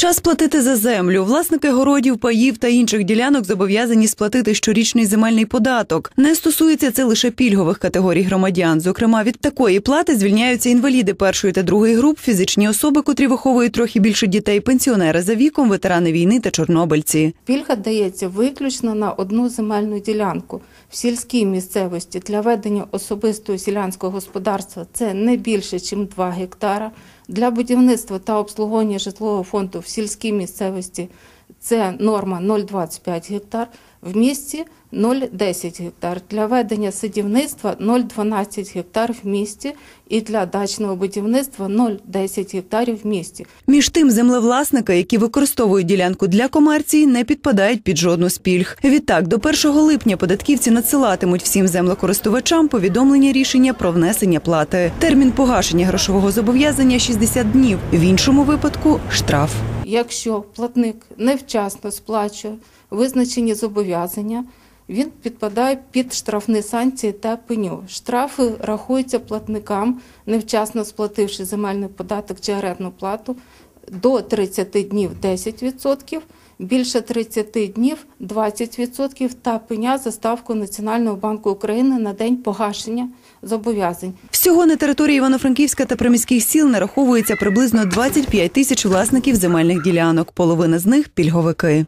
Час платити за землю. Власники городів, паїв та інших ділянок зобов'язані сплатити щорічний земельний податок. Не стосується це лише пільгових категорій громадян. Зокрема, від такої плати звільняються інваліди першої та другої груп, фізичні особи, котрі виховують трохи більше дітей, пенсіонери за віком, ветерани війни та чорнобильці. Пільга дається виключно на одну земельну ділянку в сільській місцевості для ведення особистого селянського господарства це не більше, ніж 2 гектара. Для будівництва та обслуговування житлового фонду в сільській місцевості це норма 0,25 гектар. В місті 0,10 гектар. Для ведення садівництва 0,12 гектар в місті і для дачного будівництва 0,10 гектарів в місті. Між тим, землевласники, які використовують ділянку для комерції, не підпадають під жодну з пільг. Відтак, до 1 липня податківці надсилатимуть всім землекористувачам повідомлення рішення про внесення плати. Термін погашення грошового зобов'язання 60 днів. В іншому випадку штраф. Якщо платник невчасно сплачує визначені зобов'язання, він підпадає під штрафні санкції та пеню. Штрафи рахуються платникам, невчасно сплативши земельний податок чи орендну плату, до 30 днів 10%, більше 30 днів 20% та пеня за ставку Національного банку України на день погашення зобов'язань. Всього на території Івано-Франківська та приміських сіл нараховується приблизно 25 тисяч власників земельних ділянок. Половина з них пільговики.